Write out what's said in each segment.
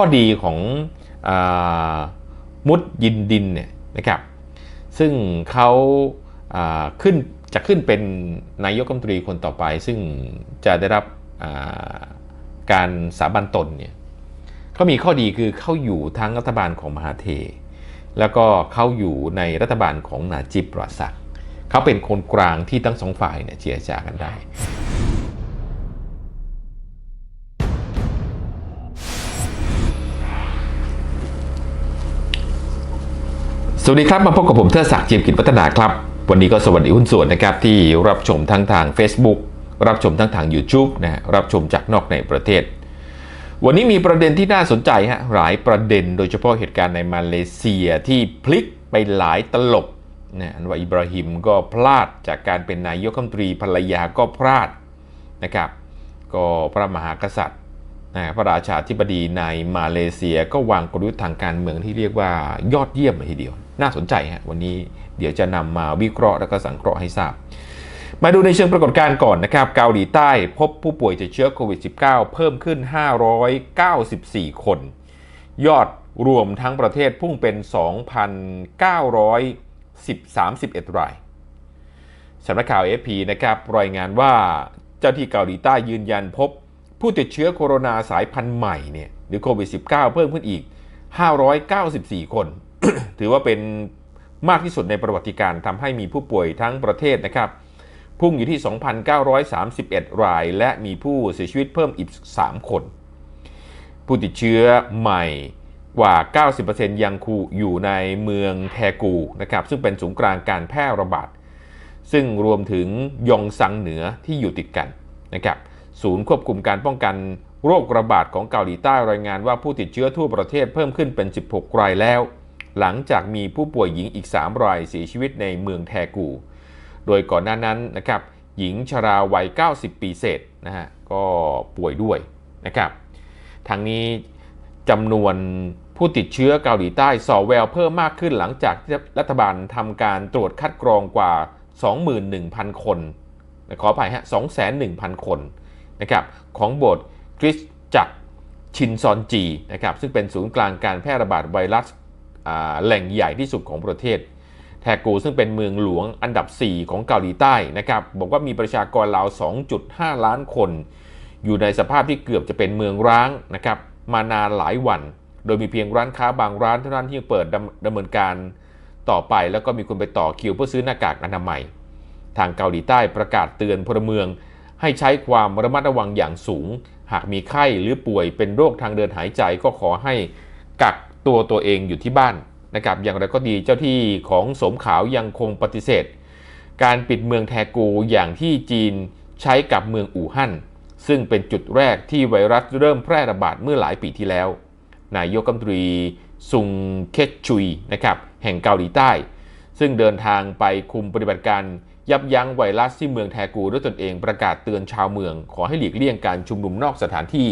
ข้อดีของอมุดยินดินเนี่ยนะครับซึ่งเขาาขึ้นจะขึ้นเป็นนายกรัฐมนตรีคนต่อไป ซึ่งจะได้รับาการสาบันตนเนี่ยเขามีข้อดีคือเขาอยู่ทั้งรัฐบาลของมหาเท แล้วก็เขาอยู่ในรัฐบาลของนาจิบรอซักเขาเป็นคนกลางที่ทั้งสองฝ่ายเนี่ยเจียจากันได้ สวัสดีครับ มาพบกับผมเทอศักดิ์เจียมกิจพัฒนาครับ วันนี้ก็สวัสดีหุ้นส่วนนะครับ ที่รับชมทั้งทาง Facebook รับชมทั้งทาง YouTube นะรับชมจากนอกในประเทศ วันนี้มีประเด็นที่น่าสนใจฮะหลายประเด็นโดยเฉพาะเหตุการณ์ในมาเลเซียที่พลิกไปหลายตลบนะอันว่าอิบราฮิมก็พลาดจากการเป็นนายกรัฐมนตรีภรรยาก็พลาดนะครับ ก็พระมหากษัตริย์ พระราชาธิบดีในมาเลเซียก็วางกลยุทธ์ทางการเมืองที่เรียกว่ายอดเยี่ยมเลยทีเดียว น่าสนใจฮะวันนี้เดี๋ยวจะนำมาวิเคราะห์และก็สังเคราะห์ให้ทราบ มาดูในเชิงปรากฏการณ์ก่อนนะครับ เกาหลีใต้พบผู้ป่วยติดเชื้อโควิด -19 เพิ่มขึ้น 594 คน ยอดรวมทั้งประเทศพุ่งเป็น 2,931รายสำนักข่าว AFP นะครับรายงานว่าเจ้าที่เกาหลีใต้ยืนยันพบ ผู้ติดเชื้อโคโรนาสายพันธุ์ใหม่เนี่ยหรือโควิด -19 เพิ่มขึ้นอีก 594 คน ถือว่าเป็นมากที่สุดในประวัติการทำให้มีผู้ป่วยทั้งประเทศนะครับ พุ่งอยู่ที่ 2,931 ราย และมีผู้เสียชีวิตเพิ่มอีก 3 คน ผู้ติดเชื้อใหม่กว่า 90%ยังคูอยู่ในเมืองแทกูนะครับ ซึ่งเป็นศูนย์กลางการแพร่ระบาด ซึ่งรวมถึงยองซังเหนือที่อยู่ติดกันนะครับ ศูนย์ควบคุมการป้องกันโรคระบาดของเกาหลีใต้รายงานว่าผู้ติดเชื้อทั่วประเทศเพิ่มขึ้นเป็น 16 รายแล้ว หลังจากมีผู้ป่วยหญิงอีก 3 รายเสียชีวิตในเมืองแทกู โดยก่อนหน้านั้นนะครับหญิงชราวัย 90 ปีเศษนะฮะก็ป่วยด้วยนะครับทางนี้จำนวนผู้ติดเชื้อเกาหลีใต้สอแววเพิ่มมากขึ้นหลังจากที่รัฐบาลทำการตรวจคัดกรองกว่า 21,000 คนขออภัยฮะ 21,000 คน นะครับของโบสถ์คริสตจักรชินซอนจีนะครับซึ่งเป็นศูนย์กลางการแพร่ระบาดไวรัสแหล่งใหญ่ที่สุดของประเทศ แทกูซึ่งเป็นเมืองหลวงอันดับ 4 ของเกาหลีใต้นะครับบอกว่ามีประชากรราว 2.5 ล้านคน อยู่ในสภาพที่เกือบจะเป็นเมืองร้างนะครับมานานหลายวัน โดยมีเพียงร้านค้าบางร้านเท่านั้นที่ยังเปิดดำดำเนินการต่อไป แล้วก็มีคนไปต่อคิวเพื่อซื้อหน้ากากอนามัย ทางเกาหลีใต้ประกาศเตือนพลเมือง ให้ใช้ความระมัดระวังอย่างสูง หากมีไข้หรือป่วยเป็นโรคทางเดินหายใจก็ขอให้กักตัวตัวเองอยู่ที่บ้านนะครับอย่างไรก็ดีเจ้าที่ของสมขาวยังคงปฏิเสธ การปิดเมืองแทกูอย่างที่จีนใช้กับเมืองอู่ฮั่นซึ่งเป็นจุดแรกที่ไวรัสเริ่มแพร่ระบาดเมื่อหลายปีที่แล้ว นายกรัฐมนตรีซุงเคชุยนะครับแห่งเกาหลีใต้ ซึ่งเดินทางไปคุมปฏิบัติการ ยับยั้งไวรัสที่เมืองแทกูด้วยตนเองประกาศเตือนชาวเมือง ขอให้หลีกเลี่ยงการชุมนุมนอกสถานที่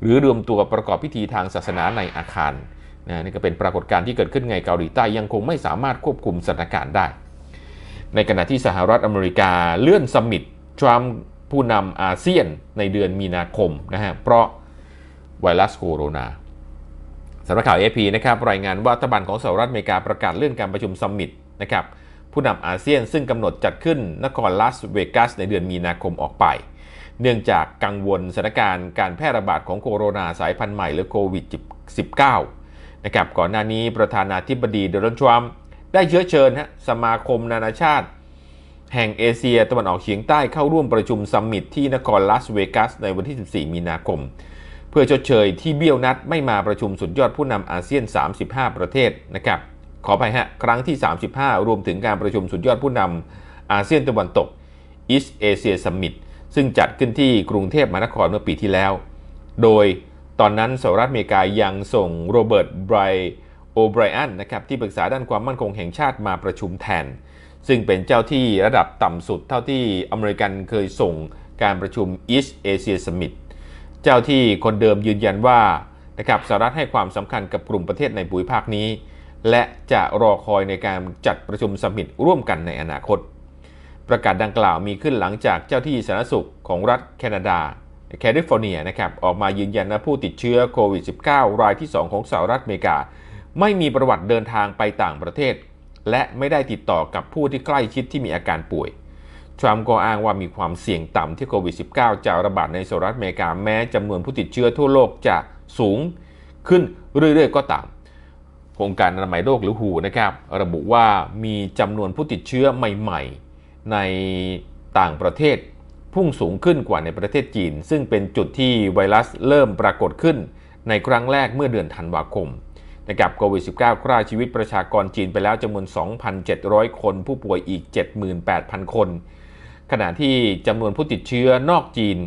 หรือรวมตัวประกอบพิธีทางศาสนาในอาคารนะนี่ก็เป็นปรากฏการณ์ที่เกิดขึ้นในเกาหลีใต้ยังคงไม่สามารถควบคุมสถานการณ์ได้ ในขณะที่สหรัฐอเมริกาเลื่อนสมิตทรัมป์ผู้นำอาเซียนในเดือนมีนาคมนะฮะเพราะไวรัสโคโรนาสำนักข่าว AP นะครับรายงานว่ารัฐบาลของสหรัฐอเมริกาประกาศเลื่อนการประชุมสมิตนะครับ ผู้นำอาเซียนซึ่งกำหนดจัดขึ้นนครลาสเวกัสในเดือนมีนาคมออกไป เนื่องจากกังวลสถานการณ์การแพร่ระบาดของโคโรนาสายพันธุ์ใหม่หรือโควิด -19 นะครับก่อนหน้านี้ประธานาธิบดีโดนัลด์ทรัมป์ได้เชื้อเชิญฮะสมาคมนานาชาติ แห่งเอเชียตะวันออกเฉียงใต้เข้าร่วมประชุมซัมมิตที่นครลาสเวกัสในวันที่ 14 มีนาคม เพื่อชดเชยที่เบี้ยวนัดไม่มาประชุมสุดยอดผู้นำอาเซียน 35 ประเทศนะครับ ขอไปฮะ ครั้งที่ 35 รวมถึงการประชุมสุดยอดผู้นำอาเซียนตะวันตก East Asia Summit ซึ่งจัดขึ้นที่กรุงเทพมหานครเมื่อปีที่แล้ว โดยตอนนั้นสหรัฐอเมริกายังส่งโรเบิร์ตไบรโอไบรอันนะครับที่ปรึกษาด้านความมั่นคงแห่งชาติมาประชุมแทน ซึ่งเป็นเจ้าที่ระดับต่ำสุดเท่าที่อเมริกันเคยส่งการประชุม East Asia Summit เจ้าที่คนเดิมยืนยันว่านะครับสหรัฐให้ความสำคัญกับกลุ่มประเทศในภูมิภาคนี้ และจะรอคอยในการจัดประชุมสมิตร่วมกันในอนาคต ประกาศดังกล่าวมีขึ้นหลังจากเจ้าที่สาธารณสุขของรัฐแคนาดาแคลิฟอร์เนียนะครับออกมายืนยันว่าผู้ติดเชื้อโควิด -19 รายที่ 2 ของสหรัฐอเมริกา ไม่มีประวัติเดินทางไปต่างประเทศ และไม่ได้ติดต่อกับผู้ที่ใกล้ชิดที่มีอาการป่วย ทรัมป์ก็อ้างว่ามีความเสี่ยงต่ำที่โควิด -19 จะระบาดในสหรัฐอเมริกาแม้จำนวนผู้ติดเชื้อทั่วโลกจะสูงขึ้นเรื่อยๆ ก็ตาม องค์การอนามัยโลกหรือหูนะครับ ระบุว่ามีจำนวนผู้ติดเชื้อใหม่ๆ ในต่างประเทศพุ่งสูงขึ้นกว่าในประเทศจีน ซึ่งเป็นจุดที่ไวรัสเริ่มปรากฏขึ้น ในครั้งแรกเมื่อเดือนธันวาคมนะครับโควิด -19 ฆ่าชีวิตประชากรจีนไปแล้วจำนวน 2,700 คน ผู้ป่วยอีก 78,000 คน ขณะที่จำนวนผู้ติดเชื้อนอกจีน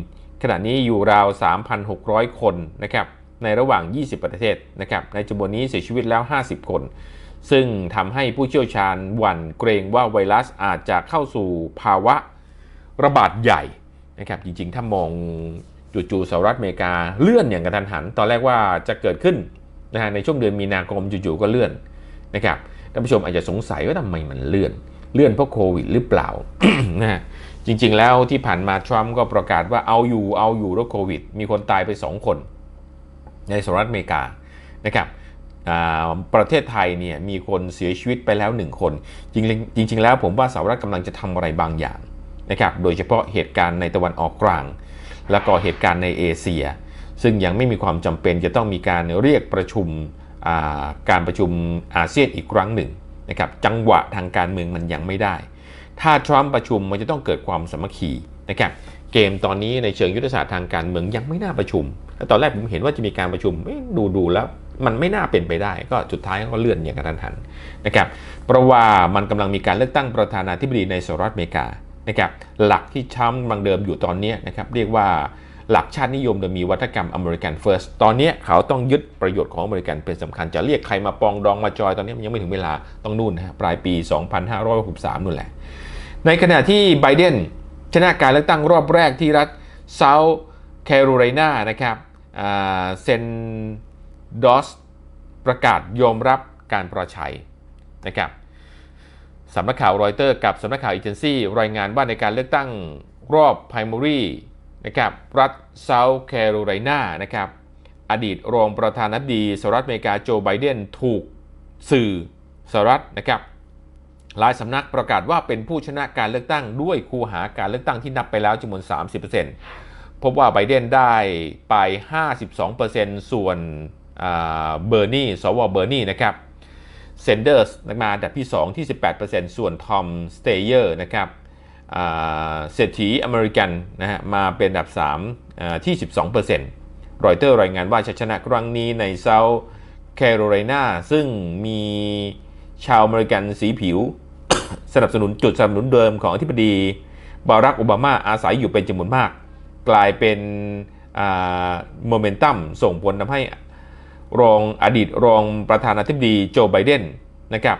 ขณะนี้อยู่ราว 3,600 คนนะครับ ในระหว่าง 20 ประเทศนะครับในจำนวนนี้เสียชีวิตแล้ว 50 คน ซึ่งทำให้ผู้เชี่ยวชาญหวั่นเกรงว่าไวรัสอาจจะเข้าสู่ภาวะระบาดใหญ่นะครับจริงๆ ถ้ามองจู่ๆสหรัฐอเมริกาเลื่อนอย่างกระทันหัน ตอนแรกว่าจะเกิดขึ้นนะฮะในช่วงเดือนมีนาคมจู่ๆก็เลื่อนนะครับท่านผู้ชมอาจจะสงสัยว่าทำไมมันเลื่อน เลื่อนเพราะโควิดหรือเปล่านะฮะจริงๆแล้วที่ผ่านมาทรัมป์ก็ประกาศว่าเอาอยู่เอาอยู่โรคโควิด มีคนตายไป 2 คน ในสหรัฐอเมริกานะครับประเทศไทยเนี่ยมีคนเสียชีวิตไปแล้ว 1 คน จริงจริงแล้วผมว่าสหรัฐกำลังจะทำอะไรบางอย่างนะครับโดยเฉพาะเหตุการณ์ในตะวันออกกลาง แล้วก็เหตุการณ์ในเอเชีย ซึ่งยังไม่มีความจำเป็นจะต้องมีการเรียกประชุมการประชุมอาเซียนอีกครั้งหนึ่งนะครับจังหวะทางการเมืองมันยังไม่ได้ ถ้าทรัมป์ประชุมมันจะต้องเกิดความสมัคคีนะครับ เกมตอนนี้ในเชิงยุทธศาสตร์ทางการเมืองยังไม่น่าประชุมแล้วตอนแรกผมเห็นว่าจะมีการประชุมดูดูแล้วมันไม่น่าเป็นไปได้ ก็สุดท้ายก็เลื่อนอย่างกระทันหันนะครับเพราะว่ามันกำลังมีการเลือกตั้งประธานาธิบดีในสหรัฐอเมริกานะครับหลักที่ทรัมป์กำลังเดิมอยู่ตอนนี้นะครับเรียกว่าหลักชาตินิยมโดยมีวัฒกรรมอเมริกันเฟิร์สตอนนี้เขาต้องยึดประโยชน์ของอเมริกันเป็นสำคัญจะเรียกใครมาปองดองมาจอยตอนนี้มันยังไม่ถึงเวลาต้องนู่นนะฮะปลายปี 2563นู่นแหละ ในขณะที่ไบเดน ชนะการเลือกตั้งรอบแรกที่รัฐเซาท์แคโรไลนานะครับเซนดอสประกาศยอมรับการประชัยนะครับสำนักข่าวรอยเตอร์กับสำนักข่าวเอเจนซี่รายงานว่าในการเลือกตั้งรอบไพรมารีนะครับรัฐเซาท์แคโรไลนานะครับอดีตรองประธานาธิบดีสหรัฐอเมริกาโจไบเดนถูกสื่อสหรัฐนะครับ หลายสำนักประกาศว่าเป็นผู้ชนะการเลือกตั้งด้วยคูหาการเลือกตั้งที่นับไปแล้วจำนวน 30%พบว่าไบเดนได้ไป 52%ส่วนเบอร์นีสวเบอร์นีนะครับเซนเดอร์สมาอันดับที่ 2 ที่ 18%ส่วนทอมสเตเยอร์นะครับเศรษฐีอเมริกันนะฮะมาเป็นอันดับ3ที่ 12%รอยเตอร์รายงานว่าชัยชนะครั้งนี้ในเซาท์แคโรไลนาซึ่งมีชาวอเมริกันสีผิว สนับสนุนจุดสนับสนุนเดิมของอธิบดีบารักโอบามาอาศัยอยู่เป็นจำนวนมาก กลายเป็นโมเมนตัมส่งผลทำให้รองอดีตรองประธานาธิบดีโจไบเดนนะครับ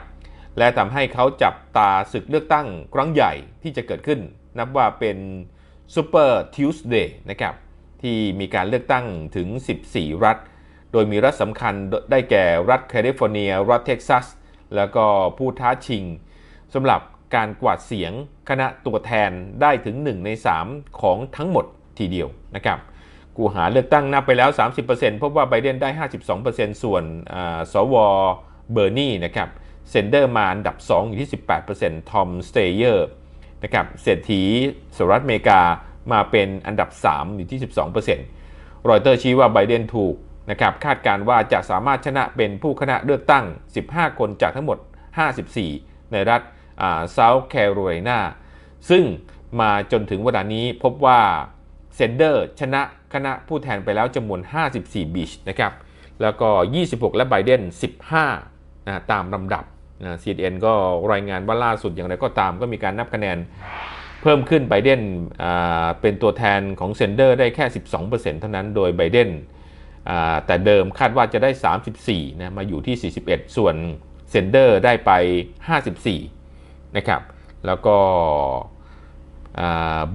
และทำให้เขาจับตาศึกเลือกตั้งครั้งใหญ่ที่จะเกิดขึ้น นับว่าเป็นซูเปอร์ทิวส์เดย์นะครับที่มีการเลือกตั้งถึง 14 รัฐ โดยมีรัฐสำคัญได้แก่รัฐแคลิฟอร์เนีย รัฐเท็กซัส แล้วก็ผู้ท้าชิง สำหรับการกวาดเสียงคณะตัวแทนได้ถึง 1 ใน 3 ของทั้งหมดทีเดียวนะครับกูหาเลือกตั้งนับไปแล้ว 30%พบว่าไบเดนได้ 52%ส่วนสวเบอร์นีนะครับเซนเดอร์มาอันดับ 2 อยู่ที่ 18%ทอมสเตเยอร์นะครับเศรษฐีสหรัฐอเมริกามาเป็นอันดับ 3 อยู่ที่ 12%รอยเตอร์ชี้ว่าไบเดนถูกนะครับคาดการว่าจะสามารถชนะเป็นผู้คณะเลือกตั้ง 15 คนจากทั้งหมด 54 ในรัฐ เซาท์แคโรไลนาซึ่งมาจนถึงเวลานี้พบว่าเซนเดอร์ชนะคณะผู้แทนไปแล้วจำนวน 54บิชนะครับ แล้วก็ 26 และไบเดน 15นะตามลำดับนะ CNN ก็รายงานว่าล่าสุดอย่างไรก็ตามก็มีการนับคะแนนเพิ่มขึ้นไบเดนเป็นตัวแทนของเซนเดอร์ได้แค่ 12%เท่านั้นโดยไบเดนแต่เดิมคาดว่าจะได้ 34นะมาอยู่ที่ 41 ส่วนเซนเดอร์ได้ไป 54 นะครับ แล้วก็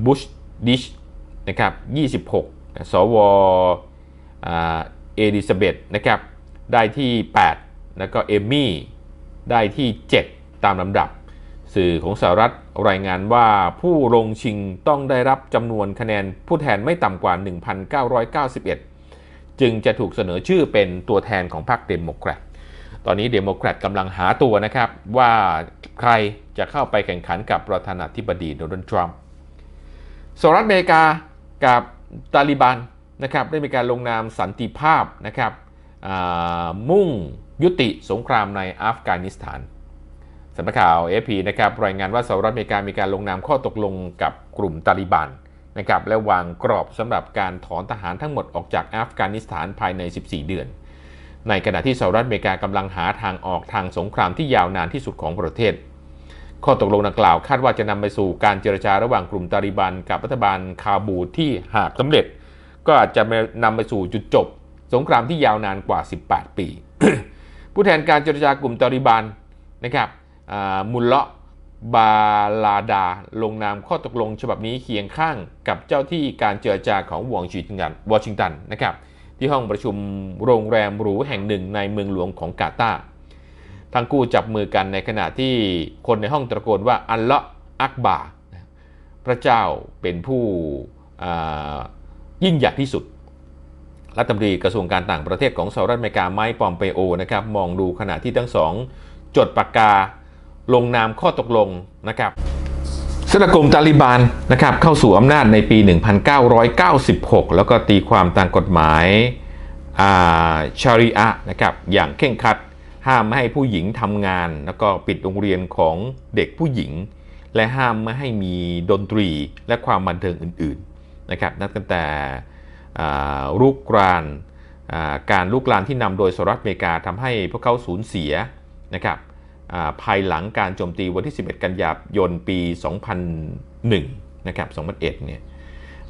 บุชดิชนะครับ 26 สวเอลิซาเบธนะครับ ได้ที่ 8 แล้วก็เอมมี่ ได้ที่ 7 ตามลำดับ สื่อของสหรัฐรายงานว่าผู้ลงชิงต้องได้รับจำนวนคะแนนผู้แทนไม่ต่ำกว่า 1,991 จึงจะถูกเสนอชื่อเป็นตัวแทนของพรรคเดโมแครต ตอนนี้เดโมแครตกำลังหาตัวนะครับว่าใครจะเข้าไปแข่งขันกับประธานาธิบดีโดนัลด์ทรัมป์สหรัฐอเมริกากับตาลิบันนะครับได้มีการลงนามสันติภาพนะครับมุ่งยุติสงครามในอัฟกานิสถานสำนักข่าว AP นะครับรายงานว่าสหรัฐอเมริกามีการลงนามข้อตกลงกับกลุ่มตาลิบันนะครับและวางกรอบสำหรับการถอนทหารทั้งหมดออกจากอัฟกานิสถานภายใน 14 เดือน ในขณะที่สหรัฐอเมริกากำลังหาทางออกทางสงครามที่ยาวนานที่สุดของประเทศ ข้อตกลงดังกล่าวคาดว่าจะนำไปสู่การเจรจาระหว่างกลุ่มตาลิบัน กับรัฐบาลคาบูที่หากสำเร็จ ก็อาจจะนำไปสู่จุดจบ สงครามที่ยาวนานกว่า 18 ปี ผู้แทนการเจรจากลุ่มตาลิบันนะครับมุลเลาะบาลาดา ลงนามข้อตกลงฉบับนี้เคียงข้างกับเจ้าที่การเจรจาของวอชิงตันวอชิงตันนะครับ ที่ห้องประชุมโรงแรมหรูแห่งหนึ่งในเมืองหลวงของกาตาร์ทั้งคู่จับมือกันในขณะที่คนในห้องตะโกนว่าอัลเลาะอักบาพระเจ้าเป็นผู้ยิ่งใหญ่ที่สุด รัฐมนตรีกระทรวงการต่างประเทศของสหรัฐอเมริกาไมค์ปอมเปโอนะครับมองดูขณะที่ทั้งสอง จดปากกาลงนามข้อตกลงนะครับ สนกลุ่มตาลิบันนะครับเข้าสู่อำนาจในปี 1996 แล้วก็ตีความตามกฎหมายาชาริอะนะครับอย่างเข่งคัด ห้ามไม่ให้ผู้หญิงทำงาน แล้วก็ปิดโรงเรียนของเด็กผู้หญิง และห้ามไม่ให้มีดนตรีและความบันเทิงอื่นๆนะครับนับตั้งแต่ลุกรานการลุกลานที่นำโดยสหรัฐอเมริกาทำให้พวกเขาสูญเสียนะครับ ภายหลังการโจมตีวันที่ 11 กันยายนปี 2001 นะครับ 2001 เนี่ย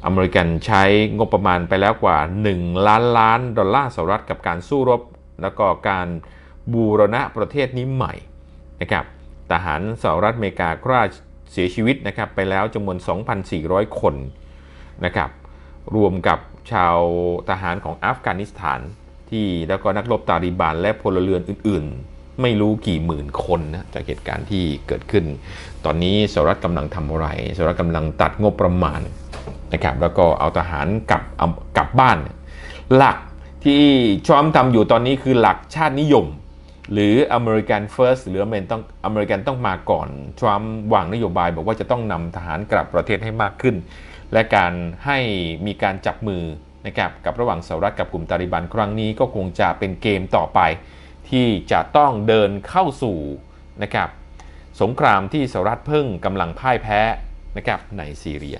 อเมริกันใช้งบประมาณไปแล้วกว่า 1 ล้านล้านดอลลาร์สหรัฐกับการสู้รบ แล้วก็การบูรณะประเทศนี้ใหม่นะครับ ทหารสหรัฐอเมริกาก็เสียชีวิตนะครับไปแล้วจำนวน 2,400 คนนะครับ รวมกับชาวทหารของอัฟกานิสถานที่แล้วก็นักรบตาลิบันและพลเรือนอื่นๆ ไม่รู้กี่หมื่นคนนะจากเหตุการณ์ที่เกิดขึ้น ตอนนี้สหรัฐกำลังทำอะไรสหรัฐกำลังตัดงบประมาณนะครับแล้วก็เอาทหารกลับกลับบ้าน หลักที่ทรัมป์ทำอยู่ตอนนี้คือหลักชาตินิยม หรืออเมริกันเฟิร์สหรืออเมริกันต้องอเมริกันต้องมาก่อนทรัมป์วางนโยบายบอกว่าจะต้องนำทหารกลับประเทศให้มากขึ้น และการให้มีการจับมือนะครับกับระหว่างสหรัฐกับกลุ่มตาลิบันครั้งนี้ก็คงจะเป็นเกมต่อไป ที่จะต้องเดินเข้าสู่นะครับสงครามที่สหรัฐเพิ่งกำลังพ่ายแพ้นะครับในซีเรีย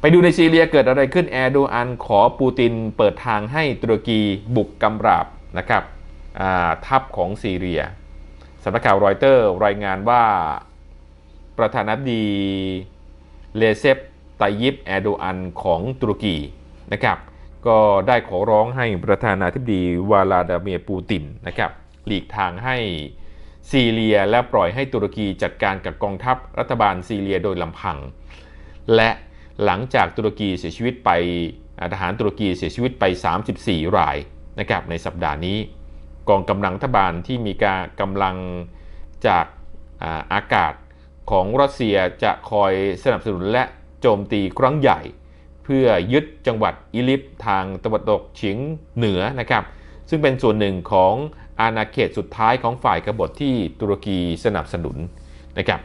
ไปดูในซีเรียเกิดอะไรขึ้นแอร์โดอันขอปูตินเปิดทางให้ตุรกีบุกกำราบนะครับทัพของซีเรียสำนักข่าวรอยเตอร์รายงานว่าประธานาธิบดีเลเซปไตยิปแอร์โดอันของตุรกีนะครับ ก็ได้ขอร้องให้ประธานาธิบดีวาลาดาเมียปูตินนะครับหลีกทางให้ซีเรียและปล่อยให้ตุรกีจัดการกับกองทัพรัฐบาลซีเรียโดยลำพัง และหลังจากตุรกีเสียชีวิตไปทหารตุรกีเสียชีวิตไป 34 รายนะครับในสัปดาห์นี้ กองกำลังรัฐบาลที่มีการกำลังจากอาอากาศของรัสเซียจะคอยสนับสนุนและโจมตีครั้งใหญ่ เพื่อยึดจังหวัดอิลิปทางตะวันตกเฉียงเหนือนะครับ ซึ่งเป็นส่วนหนึ่งของอาณาเขตสุดท้ายของฝ่ายกบฏที่ตุรกีสนับสนุนนะครับ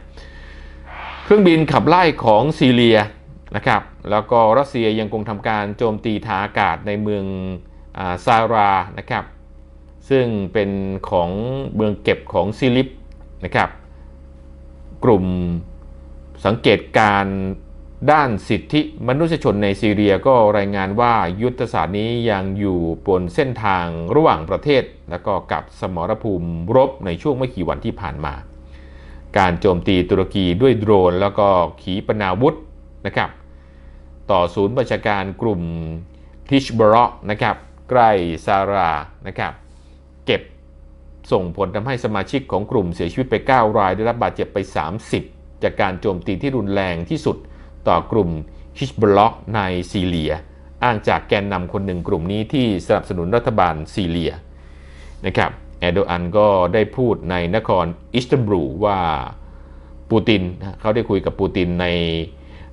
เครื่องบินขับไล่ของซีเรียนะครับ แล้วก็รัสเซียยังคงทำการโจมตีทางอากาศในเมืองอซารานะครับ ซึ่งเป็นของเมืองเก็บของซิลิปนะครับ กลุ่มสังเกตการ ด้านสิทธิมนุษยชนในซีเรียก็รายงานว่ายุทธศาสตร์นี้ยังอยู่บนเส้นทางระหว่างประเทศ และก็กับสมรภูมิรบในช่วงไม่กี่วันที่ผ่านมา การโจมตีตุรกีด้วยโดรน แล้วก็ขีปนาวุธนะครับ ต่อศูนย์บัญชาการกลุ่มทิชบรอนะครับใกล้ซารานะครับ เก็บส่งผลทำให้สมาชิกของกลุ่มเสียชีวิตไป 9 รายได้รับบาดเจ็บไป 30 จากการโจมตีที่รุนแรงที่สุด ต่อกลุ่มฮิชบล็อกในซีเรีย อ้างจากแกนนำคนหนึ่งกลุ่มนี้ที่สนับสนุนรัฐบาลซีเรียนะครับแอโดอันก็ได้พูดในนครอิสตันบูลว่าปูตินเขาได้คุยกับปูตินใน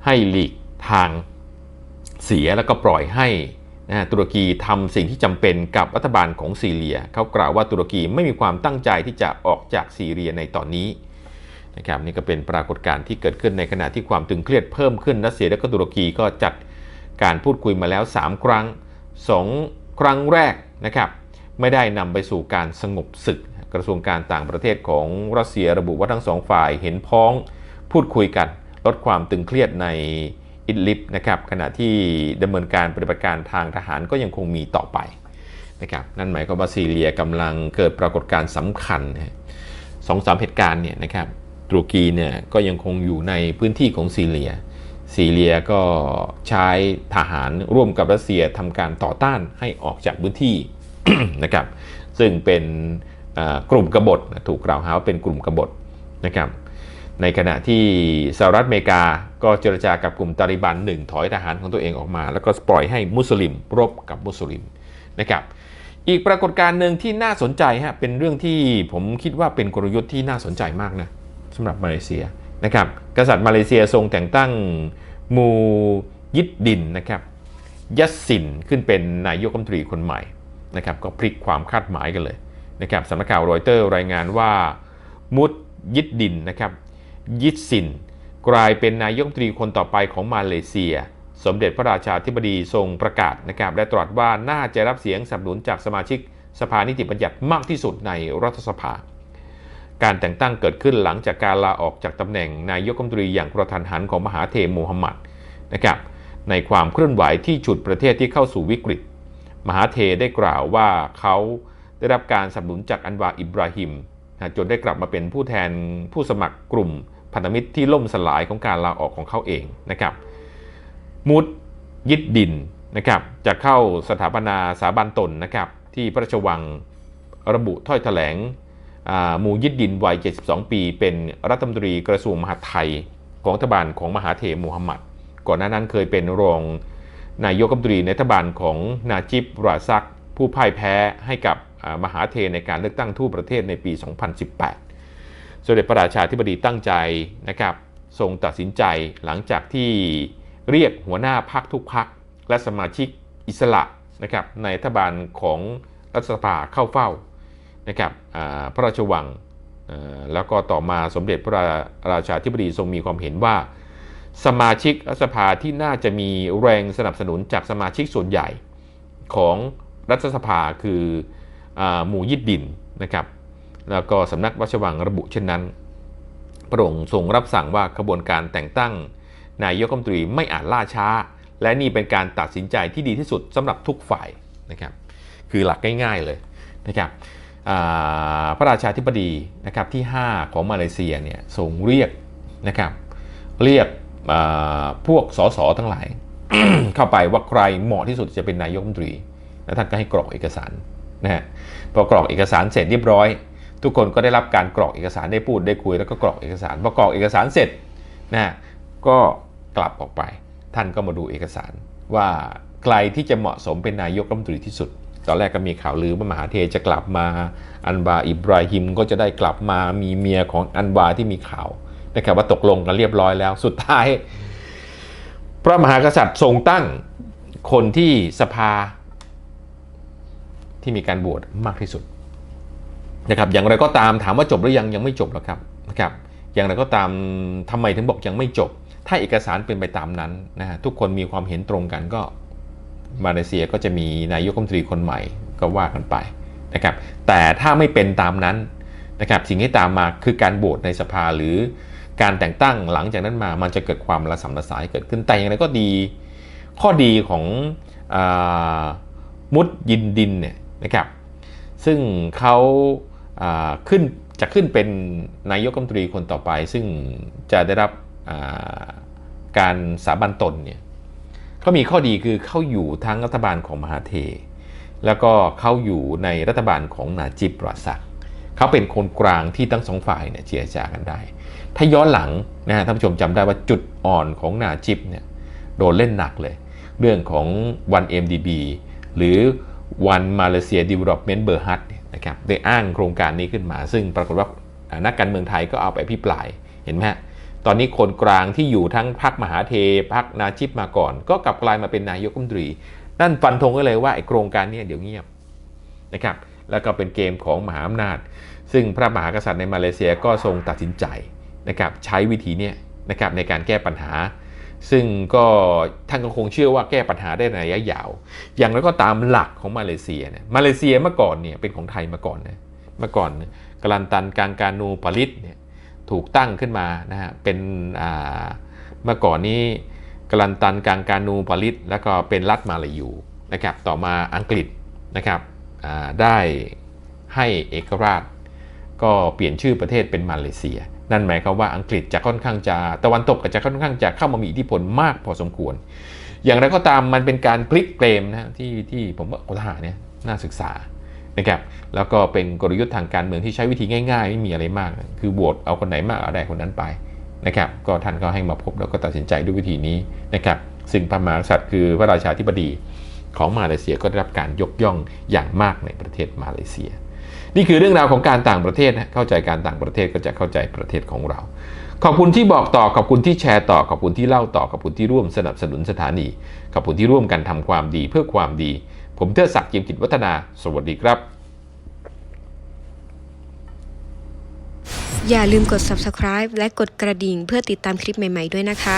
ให้หลีกทางเสียแล้วก็ปล่อยให้นะฮะตุรกีทำสิ่งที่จำเป็นกับรัฐบาลของซีเรีย เขากล่าวว่าตุรกีไม่มีความตั้งใจที่จะออกจากซีเรียในตอนนี้ นะครับนี่ก็เป็นปรากฏการณ์ที่เกิดขึ้นในขณะที่ความตึงเครียดเพิ่มขึ้นรัสเซียและก็ตุรกีก็จัดการพูดคุยมาแล้ว 3 ครั้ง 2 ครั้งแรกนะครับไม่ได้นำไปสู่การสงบศึก กระทรวงการต่างประเทศของรัสเซียระบุว่าทั้งสองฝ่ายเห็นพ้องพูดคุยกันลดความตึงเครียดในอิดลิบนะครับขณะที่ดำเนินการปฏิบัติการทางทหารก็ยังคงมีต่อไปนะครับนั่นหมายความว่าซีเรียกำลังเกิดปรากฏการณ์สำคัญสองสามเหตุการณ์เนี่ยนะครับ ตุรกีเนี่ยก็ยังคงอยู่ในพื้นที่ของซีเรีย ซีเรียก็ใช้ทหารร่วมกับรัสเซียทำการต่อต้านให้ออกจากพื้นที่นะครับซึ่งเป็นกลุ่มกบฏถูกกล่าวหาว่าเป็นกลุ่มกบฏนะครับในขณะที่สหรัฐอเมริกาก็เจรจากับกลุ่มตาลิบันหนึ่งถอยทหารของตัวเองออกมา แล้วก็ปล่อยให้มุสลิมรบกับมุสลิมนะครับอีกปรากฏการณ์หนึ่งที่น่าสนใจฮะเป็นเรื่องที่ผมคิดว่าเป็นกลยุทธ์ที่น่าสนใจมากนะ สำหรับมาเลเซียนะครับกษัตริย์มาเลเซียทรงแต่งตั้งมูยิดดินนะครับยัสสินขึ้นเป็นนายกรัฐมนตรีคนใหม่นะครับก็พลิกความคาดหมายกันเลยนะครับสำนักข่าวรอยเตอร์รายงานว่ามุดยิดดินนะครับยิดสินกลายเป็นนายกรัฐมนตรีคนต่อไปของมาเลเซีย สมเด็จพระราชาธิบดีทรงประกาศนะครับและตรัสว่าน่าจะรับเสียงสนับสนุนจากสมาชิกสภานิติบัญญัติมากที่สุดในรัฐสภา การแต่งตั้งเกิดขึ้นหลังจากการลาออกจากตำแหน่งนายกรัฐมนตรีอย่างกระทันหันของมหาเทมูฮัมหมัดนะครับในความเคลื่อนไหวที่ฉุดประเทศที่เข้าสู่วิกฤต มหาเทได้กล่าวว่าเขาได้รับการสนับสนุนจากอันวาอิบราฮิมนะจนได้กลับมาเป็นผู้แทนผู้สมัครกลุ่มพันธมิตรที่ล่มสลายของการลาออกของเขาเองนะครับมุดยิดดินนะครับจะเข้าสถาปนาสถาบันตนนะครับที่พระราชวังระบุถ้อยแถลง มูยิดดินวัย 72 ปี เป็นรัฐมนตรีกระทรวงมหาดไทย ของรัฐบาลของมหาเทมูฮัมหมัด ก่อนหน้านั้นเคยเป็นรองนายกรัฐมนตรีในรัฐบาลของนาจิบราซัก ผู้พ่ายแพ้ให้กับมหาเทในการเลือกตั้งทั่วประเทศในปี 2018 สมเด็จพระราชาธิบดีตั้งใจนะครับทรงตัดสินใจหลังจากที่เรียกหัวหน้าพักทุกพักและสมาชิกอิสระนะครับในรัฐบาลของรัฐสภาเข้าเฝ้า นะครับพระราชวังแล้วก็ต่อมาสมเด็จพระราชาธิบดีทรงมีความเห็นว่า สมาชิกรัฐสภาที่น่าจะมีแรงสนับสนุนจากสมาชิกส่วนใหญ่ของรัฐสภาคืออหมู่ยิดดินนะครับแล้วก็สำนักวัชวังระบุเช่นนั้น พระองค์ทรงรับสั่งว่ากระบวนการแต่งตั้ง นายกรัฐมนตรีไม่อาจล่าช้า และนี่เป็นการตัดสินใจที่ดีที่สุดสำหรับทุกฝ่ายนะครับคือหลักง่าย ๆเลยนะครับ พระราชาธิบดีนะครับที่ 5 ของมาเลเซียเนี่ยทรงเรียกนะครับเรียกพวกสสทั้งหลาย เข้าไปว่าใครเหมาะที่สุดจะเป็นนายกรัฐมนตรีแล้วท่านก็ให้กรอกเอกสารนะฮะพอกรอกเอกสารเสร็จเรียบร้อย ทุกคนก็ได้รับการกรอกเอกสารได้พูดได้คุยแล้วก็กรอกเอกสารพอกรอกเอกสารเสร็จนะฮะก็กลับออกไป ท่านก็มาดูเอกสารว่าใครที่จะเหมาะสมเป็นนายกรัฐมนตรีที่สุด ตอนแรกก็มีข่าวลือว่ามหาเทจะกลับมา อันวาอิบราฮิมก็จะได้กลับมามีเมียของอันวาที่มีข่าวนะครับว่าตกลงกันเรียบร้อยแล้ว สุดท้าย พระมหากษัตริย์ทรงตั้งคนที่สภาที่มีการบวชมากที่สุดนะครับอย่างไรก็ตามถามว่าจบหรือยังยังไม่จบหรอกครับนะครับ อย่างไรก็ตามทำไมถึงบอกยังไม่จบ ถ้าเอกสารเป็นไปตามนั้นนะฮะทุกคนมีความเห็นตรงกันก็ มาเลเซียก็จะมีนายกรัฐมนตรีคนใหม่ก็ว่ากันไปนะครับ แต่ถ้าไม่เป็นตามนั้นนะครับสิ่งที่ตามมาคือการโหวตในสภาหรือการแต่งตั้งหลังจากนั้นมามันจะเกิดความระสำระสายเกิดขึ้นแต่อย่างไรก็ดี ข้อดีของอมุดยินดินเนี่ยนะครับซึ่งเขาขึ้นจะขึ้นเป็นนายกรัฐมนตรีคนต่อไป ซึ่งจะได้รับการสาบันตนเนี่ย เขามีข้อดีคือเขาอยู่ทั้งรัฐบาลของมหาเท แล้วก็เขาอยู่ในรัฐบาลของนาจิบราซักเขาเป็นคนกลางที่ทั้งสองฝ่ายเนี่ยเจรจากันได้ ถ้าย้อนหลังนะฮะท่านผู้ชมจำได้ว่าจุดอ่อนของนาจิบเนี่ยโดนเล่นหนักเลย เรื่องของ 1MDB หรือ One Malaysia Development Berhad เนี่ยนะครับได้อ้างโครงการนี้ขึ้นมา ซึ่งปรากฏว่าอ่านักการเมืองไทยก็เอาไปพิปรายเห็นไหมฮะ ตอนนี้คนกลางที่อยู่ทั้งพรรคมหาเทพรรคนาจิปมาก่อน ก็กลับกลายมาเป็นนายกรัฐมนตรี นั่นฟันธงไว้เลยว่าไอ้โครงการนี้เดี๋ยวเงียบนะครับแล้วก็เป็นเกมของมหาอำนาจ ซึ่งพระมหากษัตริย์ในมาเลเซียก็ทรงตัดสินใจนะครับใช้วิธีนี้นะครับในการแก้ปัญหา ซึ่งก็ท่านก็คงเชื่อว่าแก้ปัญหาได้ในระยะยาว อย่างไรก็ตามหลักของมาเลเซียเนี่ยมาเลเซียเมื่อก่อนเนี่ยเป็นของไทยมาก่อนนะเมื่อก่อนกลันตันกางการนูปาลิตเนี่ย ถูกตั้งขึ้นมานะฮะเป็นเมื่อก่อนนี้กลันตันกางการนูปาลิตแล้วก็เป็นรัฐมาลายูนะครับต่อมาอังกฤษนะครับได้ให้เอกราช ก็เปลี่ยนชื่อประเทศเป็นมาเลเซีย นั่นหมายความว่าอังกฤษจะค่อนข้างจะตะวันตกก็จะค่อนข้างจะเข้ามามีอิทธิพลมากพอสมควร อย่างไรก็ตามมันเป็นการพลิกเกมนะที่ที่ผมว่าโอทหารเนี่ยน่าศึกษา นะครับแล้วก็เป็นกลยุทธ์ทางการเมืองที่ใช้วิธีง่ายๆไม่มีอะไรมาก คือโหวตเอาคนไหนมากเอาได้คนนั้นไปนะครับก็ท่านก็ให้มาพบแล้วก็ตัดสินใจด้วยวิธีนี้นะครับซึ่งพระมหากษัตริย์คือพระราชาธิบดีของมาเลเซียก็ได้รับการยกย่องอย่างมากในประเทศมาเลเซีย นี่คือเรื่องราวของการต่างประเทศนะเข้าใจการต่างประเทศก็จะเข้าใจประเทศของเรา ขอบคุณที่บอกต่อขอบคุณที่แชร์ต่อขอบคุณที่เล่าต่อขอบคุณที่ร่วมสนับสนุนสถานี ขอบคุณที่ร่วมกันทำความดีเพื่อความดี ผมเทิดศักดิ์จิมกิจวัฒนา สวัสดีครับ อย่าลืมกด subscribe และกดกระดิ่งเพื่อติดตามคลิปใหม่ ๆ ด้วยนะคะ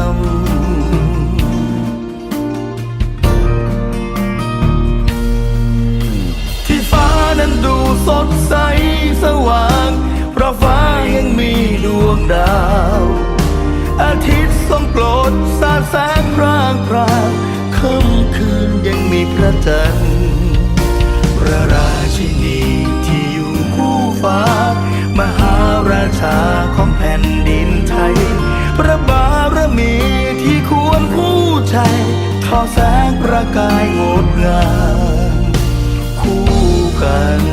ม สดใสสว่าง เพราะฟ้ายังมีดวงดาว อาทิตย์ทรงโปรดสาดแสงพร่างพรางค่ำคืนยังมีพระจันทร์พระราชินีที่อยู่คู่ฟ้า มหาราชาของแผ่นดินไทย พระบารมีที่ควรผู้ใจทอแสงประกายงดงาม กัน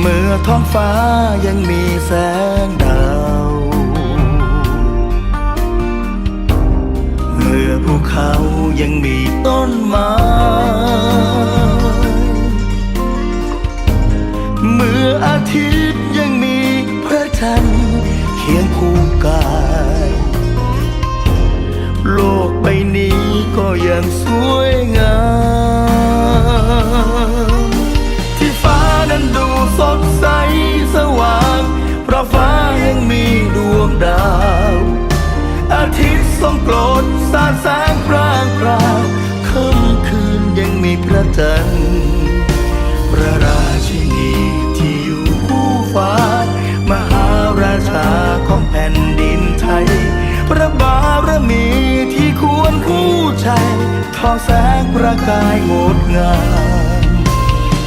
เมื่อท้องฟ้ายังมีแสงดาว เมื่อภูเขายังมีต้นไม้ ออาทิตย์ยังมีพระจันทร์เคียงคู่กาย โลกใบนี้ก็ยังสวยงาม ที่ฟ้านั้นดูสดใสสว่าง เพราะฟ้ายังมีดวงดาว อาทิตย์ทรงโปรดสาดแสงพร่างพรา คู่ใจทอแสงประกายงดงาม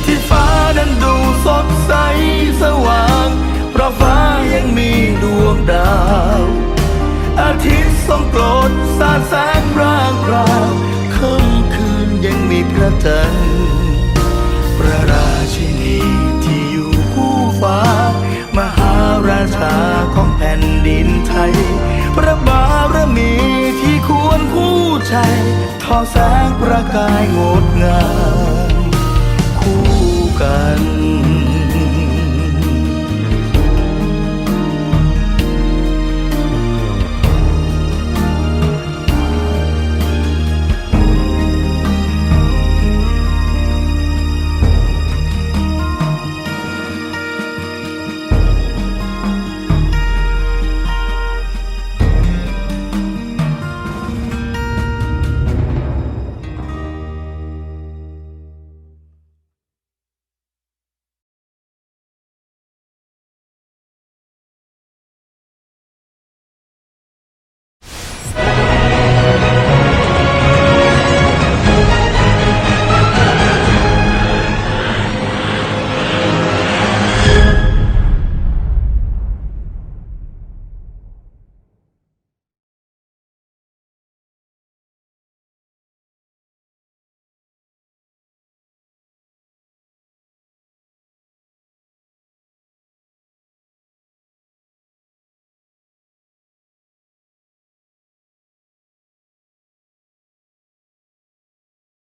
ที่ฟ้านั้นดูสดใสสว่าง เพราะฟ้ายังมีดวงดาว อาทิตย์ทรงโปรดสาดแสงายทอแสงประกายงดงามคู่กัน